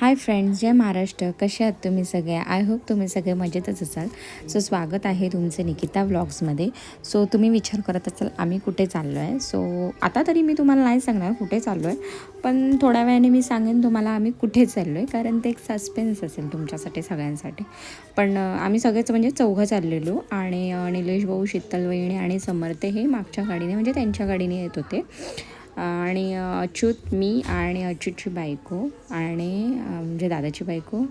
Hi friends जय महाराष्ट्र. कसे आहात तुम्ही सगळे? आय होप तुम्ही सगळे मजेतच असाल. सो स्वागत आहे तुमचं निकिता व्लॉग्समध्ये सो तुम्ही विचार करत असाल आम्ही कुठे चाललो आहे सो आता तरी मी तुम्हाला नाही सांगणार कुठे चाललो आहे पण थोड्या वेळाने मी सांगेन तुम्हाला आम्ही कुठे चाललो आहे कारण ते एक सस्पेन्स असेल तुमच्यासाठी सगळ्यांसाठी. पण आम्ही सगळेच म्हणजे चौघं चाललेलो आणि निलेश भाऊ शीतल वहिणी आणि समर्थ हे मागच्या गाडीने म्हणजे त्यांच्या गाडीने येत होते. आणि अच्युत मी आणि अच्युतची बायको आणि म्हणजे दादाची बायको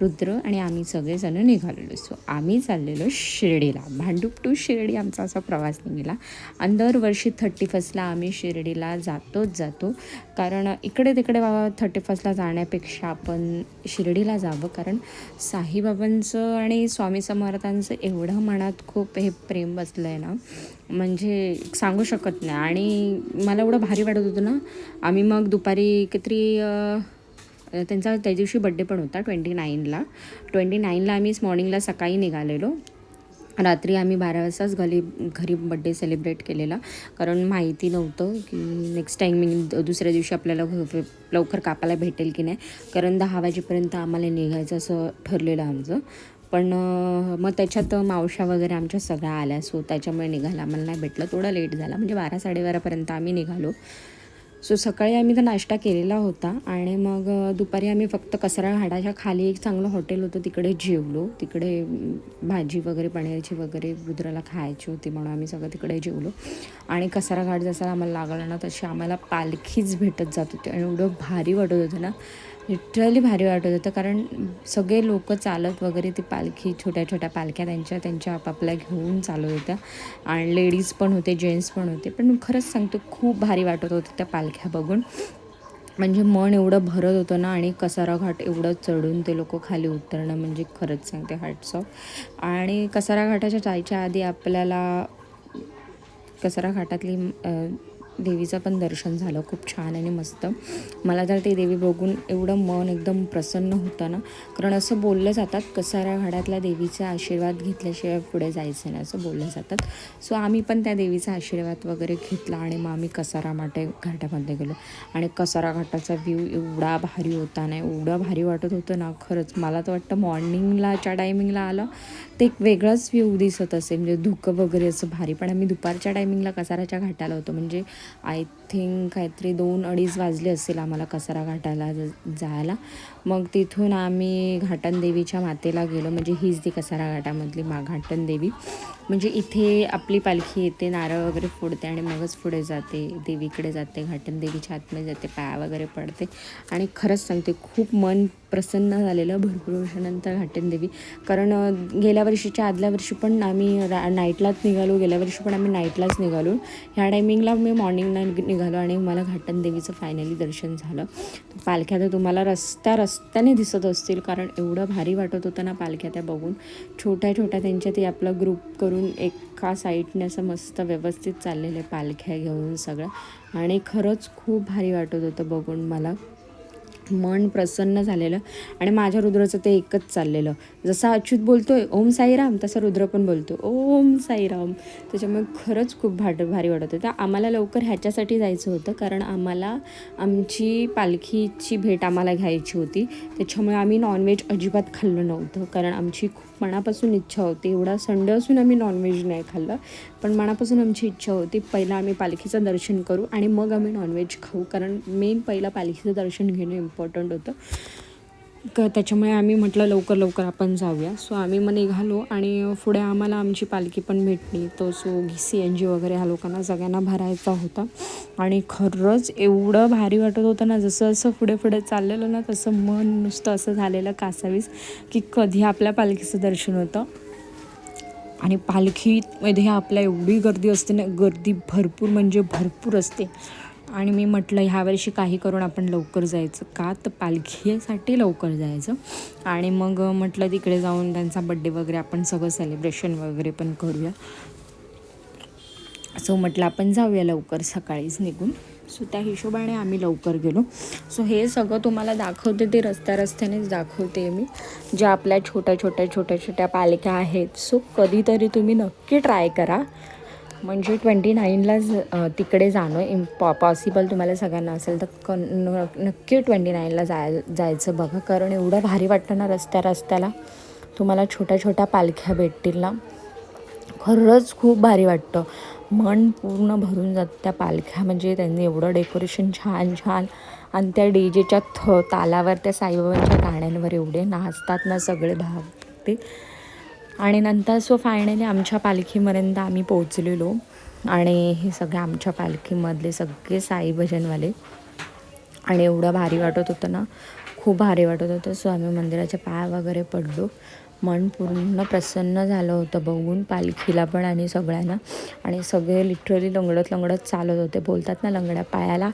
रुद्र आणि आम्ही सगळेजण निघालेलो. सो आम्ही चाललेलो शिर्डीला. भांडूप टू शिर्डी आमचा असा प्रवास निघाला. आणि दरवर्षी थर्टी फर्स्टला आम्ही शिर्डीला जातोच जातो. कारण इकडे तिकडे बाबा थर्टी फर्स्टला जाण्यापेक्षा आपण शिर्डीला जावं. कारण साईबाबांचं आणि स्वामी समर्थांचं एवढं मनात खूप हे प्रेम बसलं आहे ना. म्हणजे सांगू शकत नाही. आणि मला एवढं भारी वाटतं होतं ना आम्ही मग दुपारी काहीतरी त्यांचा त्या दिवशी बड्डे पण होता ट्वेंटी नाईनला ट्वेंटी नाईनला आम्ही मॉर्निंगला सकाळी निघालेलो. रात्री आम्ही बारा वाजताच घरी घरी बड्डे सेलिब्रेट केलेला. कारण माहिती नव्हतं की नेक्स्ट टाईमिंग दुसऱ्या दिवशी आपल्याला लवकर कापायला भेटेल की नाही. कारण दहा वाजेपर्यंत आम्हाला निघायचं असं ठरलेलं आमचं. पण मग त्याच्यात मावशा वगैरे आमच्या सगळ्या आल्या. सो त्याच्यामुळे निघायला आम्हाला नाही भेटलं. थोडं लेट झाला. म्हणजे बारा साडेबारापर्यंत आम्ही निघालो. सो सकाळी आम्ही तर नाश्ता केलेला होता. आणि मग दुपारी आम्ही फक्त कसरा घाटाच्या खाली एक चांगलं हॉटेल होतं. तिकडे जेवलो. तिकडे भाजी वगैरे पनीरची वगैरे रुद्राला खायची होती म्हणून आम्ही सगळं तिकडे जेवलो. आणि कसरा घाट जसा आम्हाला लागला ना तशी आम्हाला पालखीच भेटत जात होती. आणि एवढं भारी वाटत होतं ना. लिटरली भारी वाटत होतं कारण सगळे लोक चालत वगैरे ती पालखी छोट्या छोट्या पालख्या त्यांच्या त्यांच्या आपापल्या घेऊन चालत होत्या. आणि लेडीज पण होते जेंट्स पण होते. पण खरंच सांगतो खूप भारी वाटत होतं त्या पालख्या बघून. म्हणजे मन एवढं भरत होतं ना आणि कसारा घाट एवढं चढून ते लोक खाली उतरणं म्हणजे खरंच सांगते हॅट्स ऑफ आणि कसारा घाटाच्या जायच्या आधी आपल्याला कसारा घाटातली देवीचं पण दर्शन झालं. खूप छान आणि मस्त. मला तर ते देवी बघून एवढं मन एकदम प्रसन्न होतं ना. कारण असं बोललं जातात कसारा घाटातल्या देवीचा आशीर्वाद घेतल्याशिवाय पुढे जायचं नाही असं बोललं जातात. सो आम्ही पण त्या देवीचा आशीर्वाद वगैरे घेतला आणि मग आम्ही कसारा माटे घाटामध्ये गेलो. आणि कसारा घाटाचा व्ह्यू एवढा भारी होता ना एवढा भारी वाटत होतं ना खरंच. मला तर वाटतं मॉर्निंगलाच्या टायमिंगला आलं ते एक वेगळाच व्ह्यू दिसत असेल. म्हणजे धुकं वगैरे असं भारी. पण आम्ही दुपारच्या टायमिंगला कसाराच्या घाटाला होतो. म्हणजे आय थिंक काहीतरी दोन अडीच वाजले असेल आम्हाला कसारा घाटाला जायला. मग तिथून आम्ही घाटनदेवीच्या मातेला गेलो. म्हणजे हीच ती कसारा घाटामधली मा घाटनदेवी म्हणजे इथे आपली पालखी येते नारळ वगैरे फोडते आणि मगच पुढे जाते देवीकडे जाते घाटनदेवीच्या आतमध्ये जाते पाया वगैरे पडते. आणि खरंच सांगते खूप मन प्रसन्न झालेलं भरपूर वर्षानंतर घाटन देवी कारण गेल्या वर्षीच्या आदल्या वर्षी पण आम्ही रा नाईटलाच निघालो. गेल्या वर्षी पण आम्ही नाईटलाच निघालो. ह्या टायमिंगला मी मॉर्निंगला निघालो आणि मला घाटन देवीचं फायनली दर्शन झालं. पालख्या तर तुम्हाला रस्त्या रस्त्याने दिसत असतील. कारण एवढं भारी वाटत होतं ना पालख्या त्या बघून. छोट्या छोट्या त्यांच्या ते आपलं ग्रुप करून एका साईडने असं मस्त व्यवस्थित चाललेले पालख्या घेऊन सगळं. आणि खरंच खूप भारी वाटत होतं बघून मला. मन प्रसन्न झालेलं आणि माझ्या रुद्राचं ते एकच चाललेलं. जसा अच्युत बोलतो आहे ओम साईराम तसा रुद्र पण बोलतो ओम साईराम. त्याच्यामुळे खरंच खूप भाट भारी वाटत होतं. आम्हाला लवकर ह्याच्यासाठी जायचं होतं कारण आम्हाला आमची पालखीची भेट आम्हाला घ्यायची होती. त्याच्यामुळे आम्ही नॉनव्हेज अजिबात खाल्लं नव्हतं कारण आमची खूप मनापासून इच्छा होती. एवढा संडे असून आम्ही नॉनव्हेज नाही खाल्लं. पण मनापासून आमची इच्छा होती पहिला आम्ही पालखीचं दर्शन करू आणि मग आम्ही नॉनव्हेज खाऊ. कारण मेन पहिला पालखीचं दर्शन घेणं इम्पॉर्टंट होतं. क त्याच्यामुळे आम्ही म्हटलं लवकर लवकर आपण जाऊया. सो आम्ही मग निघालो आणि पुढे आम्हाला आमची पालखी पण भेटली. तो सो सी एन जी वगैरे ह्या लोकांना सगळ्यांना भरायचा होता. आणि खरंच एवढं भारी वाटत होतं ना जसं जसं पुढे पुढे चाललेलं ना तसं मन नुसतं असं झालेलं कासावीस की कधी आपल्या पालखीचं दर्शन होतं. आणि पालखीमध्ये आपल्या एवढी गर्दी असते ना गर्दी भरपूर म्हणजे भरपूर असते. आणि मी म्हटलं ह्यावर्षी काही करून आपण लवकर जायचं का? तर पालखीसाठी लवकर जायचं. आणि मग म्हटलं तिकडे जाऊन त्यांचा बड्डे वगैरे आपण सगळं सेलिब्रेशन वगैरे पण करूया. सो म्हटलं आपण जाऊया लवकर सकाळीच निघून. सो त्या हिशोबाने आम्ही लवकर गेलो. सो हे सगळं तुम्हाला दाखवते ते रस्त्या रस्त्यानेच दाखवते मी. ज्या आपल्या छोट्या छोट्या छोट्या छोट्या पालख्या आहेत. सो कधीतरी तुम्ही नक्की ट्राय करा. म्हणजे ट्वेंटी नाईनलाच तिकडे जाणं इम पॉ पॉसिबल तुम्हाला सगळ्यांना असेल तर क नक्की ट्वेंटी नाईनला जाय जायचं बघा. कारण एवढं भारी वाटतं ना रस्त्या रस्त्याला. तुम्हाला छोट्या छोट्या पालख्या भेटतील ना. खरंच खूप भारी वाटतं. मन पूर्ण भरून जातं त्या पालख्या. म्हणजे त्यांनी एवढं डेकोरेशन छान छान. आणि त्या डी जेच्या थ तालावर त्या साईबाबांच्या गाण्यांवर एवढे नाचतात ना सगळे भाग ते. आणि नंतर सो फायनली आमच्या पालखीपर्यंत आम्ही पोहोचलेलो. आणि हे सगळे आमच्या पालखीमधले सगळे साई भजनवाले. आणि एवढं भारी वाटत होतं ना खूप भारी वाटत होतं. सो आम्ही मंदिराच्या पाया वगैरे पडलो. मन पूर्ण प्रसन्न झालं होतं बघून पालखीला पण आणि सगळ्यांना. आणि सगळे लिटरली लंगडत लंगडत चालत होते. बोलतात ना लंगड्या पायाला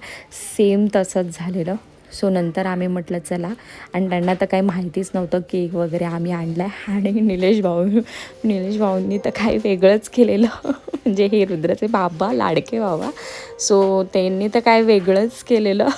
सेम तसंच झालेलं. सो नंतर आम्ही म्हटलं चला. आणि त्यांना तर काही माहितीच नव्हतं केक वगैरे आम्ही आणला आहे आणि निलेश भाऊ निलेश भाऊंनी तर काही वेगळंच केलेलं. म्हणजे हे रुद्राचे बाबा लाडके बाबा. सो त्यांनी तर काय वेगळंच केलेलं.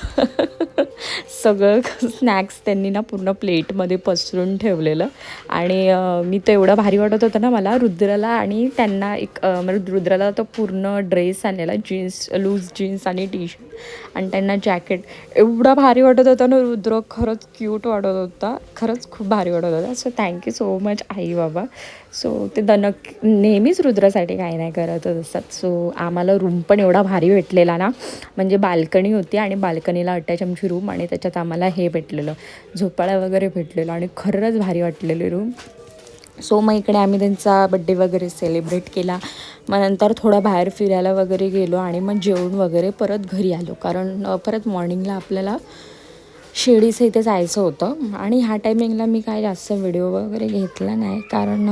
सगळं स्नॅक्स त्यांनी ना पूर्ण प्लेटमध्ये पसरून ठेवलेलं. आणि मी तर एवढं भारी वाटत होतं ना मला रुद्राला आणि त्यांना एक अं, रुद्राला तो पूर्ण ड्रेस आणलेला जीन्स लूज जीन्स आणि टी शर्ट आणि त्यांना जॅकेट एवढा भारी वाटत होता ना रुद्र खरंच क्यूट वाटत होता. खरंच खूप भारी वाटत होता. So thank you so much आई बाबा. सो ते दनक नेहमीच रुद्रासाठी काही नाही करत असतात सो आम्हाला रूम पण एवढा भारी भेटलेला ना. म्हणजे बाल्कनी होती आणि बाल्कनीला अटॅच आमची रूम आणि त्याच्यात आम्हाला हे भेटलेलं. झोपाळा वगैरे भेटलेलं आणि खरंच भारी वाटलेली रूम सो मग इकडे आम्ही त्यांचा बड्डे वगैरे सेलिब्रेट केला. मग नंतर थोडा बाहेर फिरायला वगैरे गेलो आणि मग जेवण वगैरे परत घरी आलो. कारण परत मॉर्निंगला आपल्याला शिर्डीचं इथे जायचं होतं. आणि ह्या टायमिंगला मी काय जास्त व्हिडिओ वगैरे घेतला नाही. कारण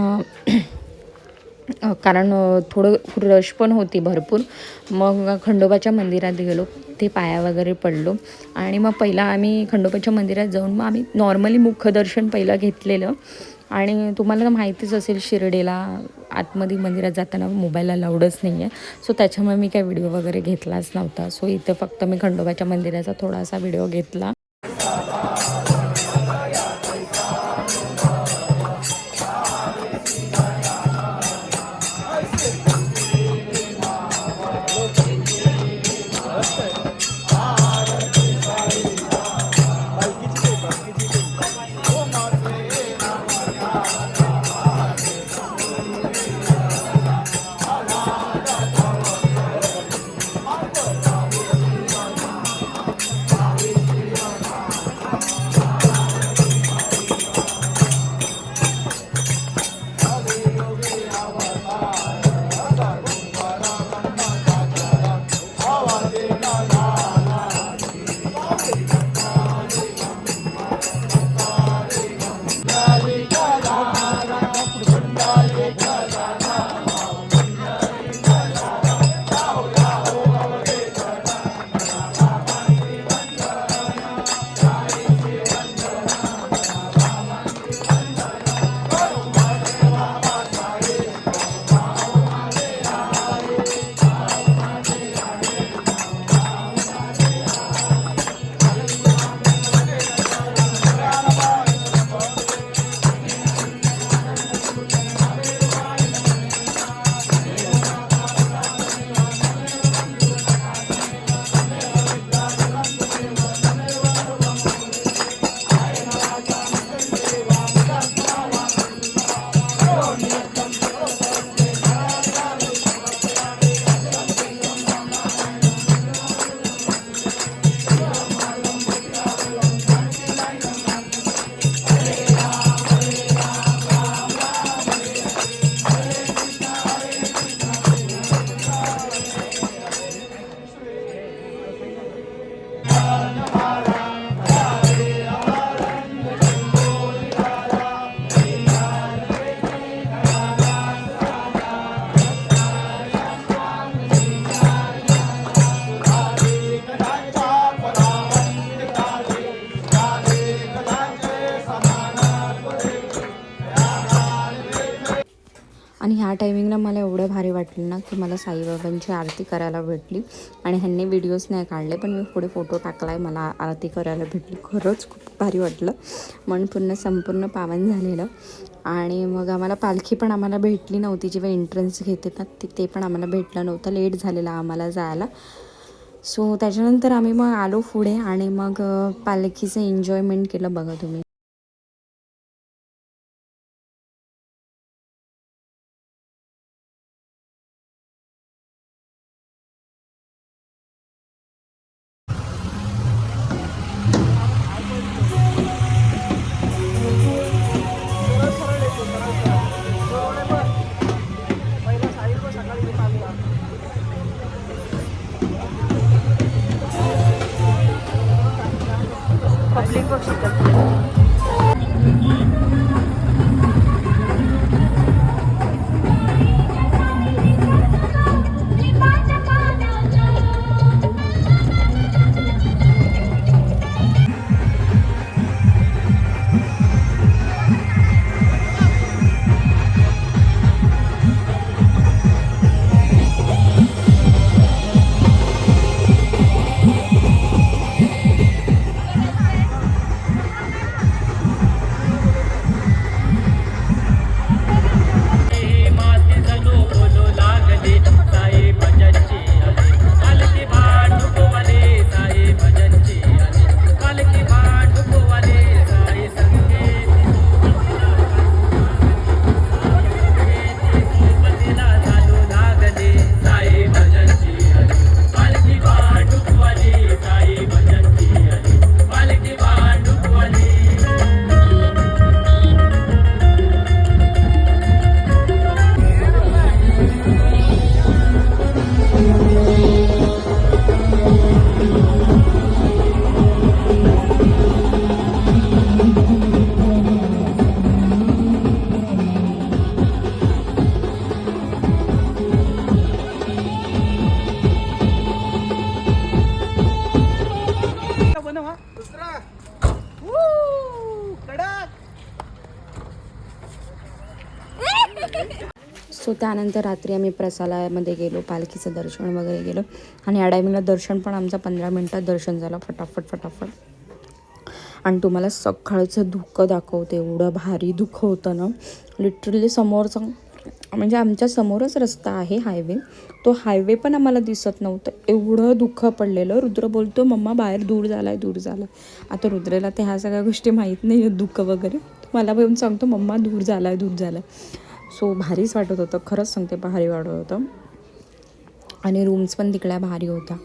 कारण थोडं रश पण होती भरपूर. मग खंडोबाच्या मंदिरात गेलो. ते पाया वगैरे पडलो. आणि मग पहिला आम्ही खंडोबाच्या मंदिरात जाऊन मग आम्ही नॉर्मली मुखदर्शन पहिलं घेतलेलं. आणि तुम्हाला तर माहितीच असेल शिर्डीला आतमध्ये मंदिरात जाताना मोबाईल अलाउडच नाही आहे सो त्याच्यामुळे मी काही व्हिडिओ वगैरे घेतलाच नव्हता. सो इथं फक्त मी खंडोबाच्या मंदिराचा थोडासा व्हिडिओ घेतला. आणि ह्या टायमिंगला मला एवढं भारी वाटलं ना की मला साईबाबांची आरती करायला भेटली. आणि ह्यांनी व्हिडिओज नाही काढले पण मी पुढे फोटो टाकला आहे मला आरती करायला भेटली. खरंच खूप भारी वाटलं. मन पूर्ण संपूर्ण पावन झालेलं. आणि मग आम्हाला पालखी पण आम्हाला भेटली नव्हती. जेव्हा एंट्रन्स घेते ना ते ते पण आम्हाला भेटलं नव्हतं. लेट झालेलं आम्हाला जायला. सो त्याच्यानंतर आम्ही मग आलो पुढे आणि मग पालखीचं एन्जॉयमेंट केलं. बघा तुम्ही. सो त्यानंतर रात्री आम्ही प्रसालामध्ये गेलो पालखीचं दर्शन वगैरे गेलो. आणि या टायमिंगला दर्शन पण आमचं पंधरा मिनटात दर्शन झालं फटाफट फटाफट. आणि तुम्हाला सकाळचं धुकं दाखवते एवढं भारी धुकं होतं ना. लिटरली समोरचं म्हणजे आमच्या समोरच रस्ता आहे हायवे तो हायवे पण आम्हाला दिसत नव्हतं. एवढं दुःख पडलेलं. रुद्र बोलतो मम्मा बाहेर दूर झाला आहे दूर झालाय आता रुद्रेला ते ह्या सगळ्या गोष्टी माहीत नाही आहेत दुःख वगैरे मला पण सांगतो मम्मा दूर झाला आहे दूर झालाय सो भारीच वाटत होतं. खरंच सांगते भारी वाटत होतं. आणि रूम्स पण तिकड्या भारी होत्या.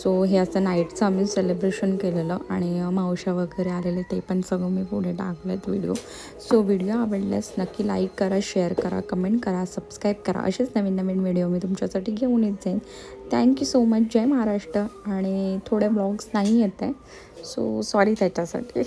सो हे असं नाईटचं आम्ही सेलिब्रेशन केलेलं आणि मावशा वगैरे आलेले ते पण सगळं मी पुढे टाकलेत व्हिडिओ सो व्हिडिओ आवडल्यास नक्की लाईक करा शेअर करा कमेंट करा सबस्क्राईब करा. असेच नवीन नवीन व्हिडिओ मी तुमच्यासाठी घेऊन येत जाईन. Thank you so much Jai Maharashtra. आणि थोडे ब्लॉग्स नाही येत आहे. सो सॉरी त्याच्यासाठी.